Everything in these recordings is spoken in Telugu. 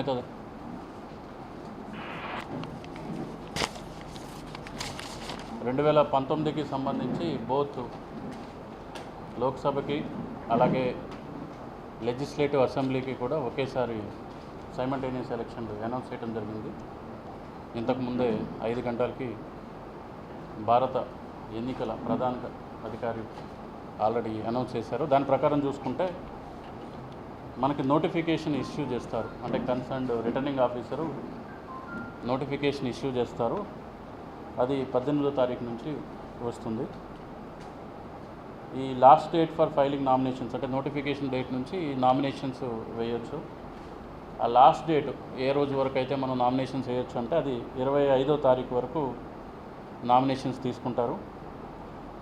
ఏమవుతుంది రెండు వేల పంతొమ్మిదికి సంబంధించి బోత్ లోక్సభకి అలాగే లెజిస్లేటివ్ అసెంబ్లీకి కూడా ఒకేసారి సైమల్టేనియస్ ఎలక్షన్లు అనౌన్స్ చేయడం జరిగింది. ఇంతకుముందే ఐదు గంటలకి భారత ఎన్నికల ప్రధాన అధికారి ఆల్రెడీ అనౌన్స్ చేశారు. దాని ప్రకారం చూసుకుంటే మనకి నోటిఫికేషన్ ఇష్యూ చేస్తారు. అంటే concerned returning officer notification issue చేస్తారు. అది పద్దెనిమిదో తారీఖు నుంచి వస్తుంది. ఈ last date for filing nominations అంటే నోటిఫికేషన్ డేట్ నుంచి ఈ నామినేషన్స్ వేయొచ్చు. ఆ లాస్ట్ డేట్ ఏ రోజు వరకు అయితే మనం నామినేషన్స్ వేయొచ్చు అంటే అది ఇరవై ఐదో తారీఖు వరకు నామినేషన్స్ తీసుకుంటారు.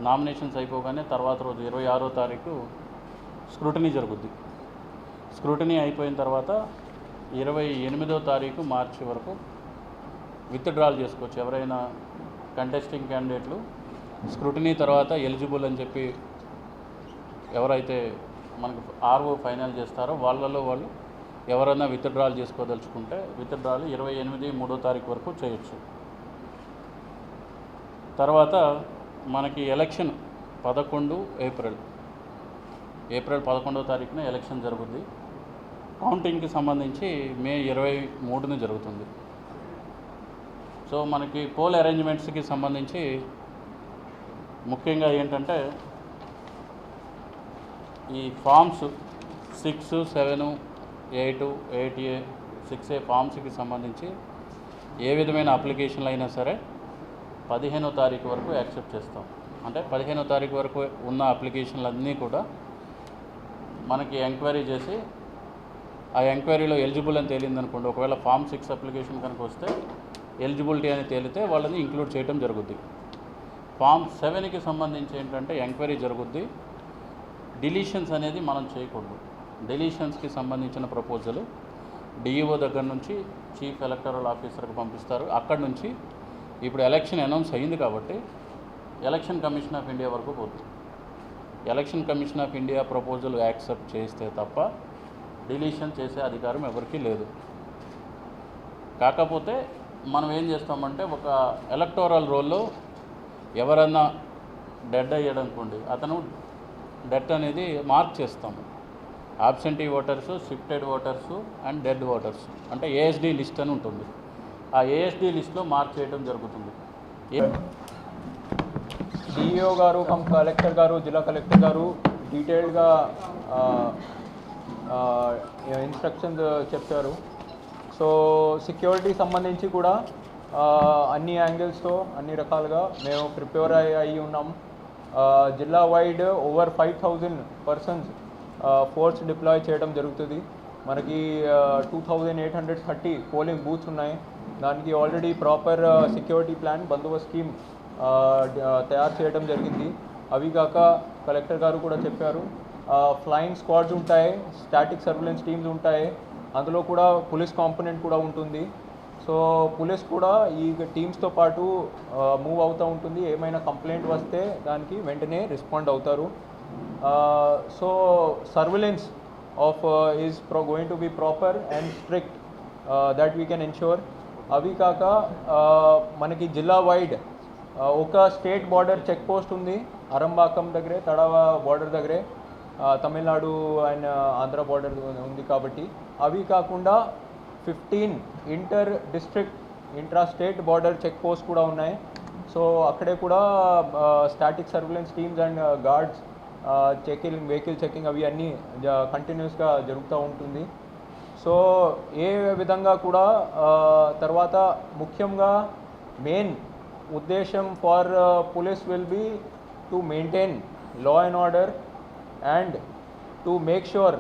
నామినేషన్స్ అయిపోగానే తర్వాత రోజు ఇరవై ఆరో తారీఖు స్క్రూటనీ జరుగుద్ది. స్క్రూటనీ అయిపోయిన తర్వాత ఇరవై ఎనిమిదో తారీఖు మార్చి వరకు విత్డ్రాల్ చేసుకోవచ్చు ఎవరైనా కంటెస్టింగ్ క్యాండిడేట్లు. స్క్రూటనీ తర్వాత ఎలిజిబుల్ అని చెప్పి ఎవరైతే మనకు ఆర్ఓ ఫైనల్ చేస్తారో వాళ్ళలో వాళ్ళు ఎవరైనా విత్డ్రాల్ చేసుకోదలుచుకుంటే విత్డ్రాల్ ఇరవై ఎనిమిది మూడో తారీఖు వరకు చేయొచ్చు. తర్వాత మనకి ఎలక్షన్ పదకొండు ఏప్రిల్. ఏప్రిల్ పదకొండో తారీఖున ఎలక్షన్ జరుగుద్ది. కౌంటింగ్కి సంబంధించి మే ఇరవై మూడున జరుగుతుంది. సో మనకి పోల్ అరేంజ్మెంట్స్కి సంబంధించి ముఖ్యంగా ఏంటంటే ఈ forms six seven eight eight A six A ఫామ్స్కి సంబంధించి ఏ విధమైన అప్లికేషన్లు అయినా సరే పదిహేనో తారీఖు వరకు యాక్సెప్ట్ చేస్తాం. అంటే పదిహేనో తారీఖు వరకు ఉన్న అప్లికేషన్లు అన్నీ కూడా మనకి ఎంక్వైరీ చేసి ఆ ఎంక్వైరీలో ఎలిజిబుల్ అని తేలింది అనుకోండి ఒకవేళ ఫామ్ సిక్స్ అప్లికేషన్ కనుక వస్తే ఎలిజిబిలిటీ అని తేలితే వాళ్ళని ఇంక్లూడ్ చేయడం జరుగుద్ది. ఫామ్ సెవెన్కి సంబంధించి ఏంటంటే ఎంక్వైరీ జరుగుద్ది. డిలీషన్స్ అనేది మనం చేయకూడదు. డిలీషన్స్కి సంబంధించిన ప్రపోజల్ డిఈఓ దగ్గర నుంచి చీఫ్ ఎలక్టరల్ ఆఫీసర్కి పంపిస్తారు. అక్కడి నుంచి ఇప్పుడు ఎలక్షన్ అనౌన్స్ అయ్యింది కాబట్టి ఎలక్షన్ కమిషన్ ఆఫ్ ఇండియా వరకు పోతుంది. Election commission of India proposal accept చేస్తే తప్ప డిలీషన్ చేసే అధికారం ఎవరికీ లేదు. కాకపోతే మనం ఏం చేస్తామంటే ఒక ఎలక్టోరల్ రోల్లో ఎవరన్నా డెడ్ అయ్యాడు అనుకోండి అతను డెట్ అనేది మార్క్ చేస్తాము. Absentee voters shifted voters and dead voters. అంటే ఏఎస్డి లిస్ట్ అని ఉంటుంది. ఆ ఏఎస్డి లిస్ట్లో మార్క్ చేయడం జరుగుతుంది. ఏ డిఈఓ గారు కలెక్టర్ గారు జిల్లా కలెక్టర్ గారు డీటెయిల్డ్గా ఇన్స్ట్రక్షన్స్ చెప్పారు. సో సెక్యూరిటీ సంబంధించి కూడా అన్ని యాంగిల్స్తో అన్ని రకాలుగా మేము ప్రిపేర్ అయ్యి అయ్యి ఉన్నాం. జిల్లా wide over five thousand persons force deploy చేయడం జరుగుతుంది. మనకి two thousand eight hundred thirty polling booths ఉన్నాయి. దానికి ఆల్రెడీ ప్రాపర్ సెక్యూరిటీ ప్లాన్ బందోబస్తు స్కీమ్ తయారు చేయడం జరిగింది. అవి కాక కలెక్టర్ గారు కూడా చెప్పారు. ఫ్లయింగ్ స్క్వాడ్స్ ఉంటాయి స్టాటిక్ సర్విలెన్స్ టీమ్స్ ఉంటాయి. అందులో కూడా పోలీస్ కాంపోనెంట్ కూడా ఉంటుంది. సో పోలీస్ కూడా ఈ టీమ్స్తో పాటు మూవ్ అవుతూ ఉంటుంది. ఏమైనా కంప్లైంట్ వస్తే దానికి వెంటనే రెస్పాండ్ అవుతారు. So surveillance of is pro going to be proper and strict that we can ensure అవి కాక మనకి జిల్లా వైడ్ ఒక స్టేట్ బార్డర్ చెక్ పోస్ట్ ఉంది. అరంబాకం దగ్గరే తడవ బార్డర్ దగ్గరే. తమిళనాడు అండ్ ఆంధ్ర బార్డర్ ఉంది కాబట్టి. అవి కాకుండా fifteen inter district intra state border check post కూడా ఉన్నాయి. సో అక్కడే కూడా static surveillance teams and guards checking vehicle checking అవి అన్నీ కంటిన్యూస్గా జరుగుతూ ఉంటుంది. సో ఏ విధంగా కూడా తర్వాత ముఖ్యంగా మెయిన్ ఉద్దేశం for police will be to maintain law and order and to make sure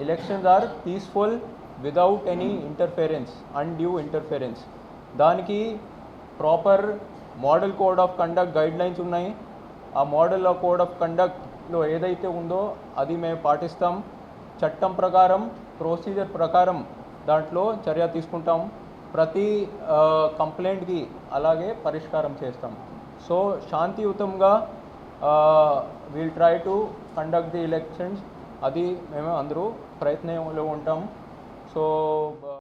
elections are peaceful without any interference undue interference దానికి proper model code of conduct guidelines ఉన్నాయి. ఆ మోడల్ కోడ్ ఆఫ్ కండక్ట్లో ఏదైతే ఉందో అది మేము పాటిస్తాం. చట్టం ప్రకారం ప్రొసీజర్ ప్రకారం దాంట్లో చర్య తీసుకుంటాం. ప్రతి కంప్లైంట్కి అలాగే పరిష్కారం చేస్తాం. సో శాంతియుతంగా we'll try to conduct the elections అది మేము అందరూ ప్రయత్నంలో ఉంటాం. సో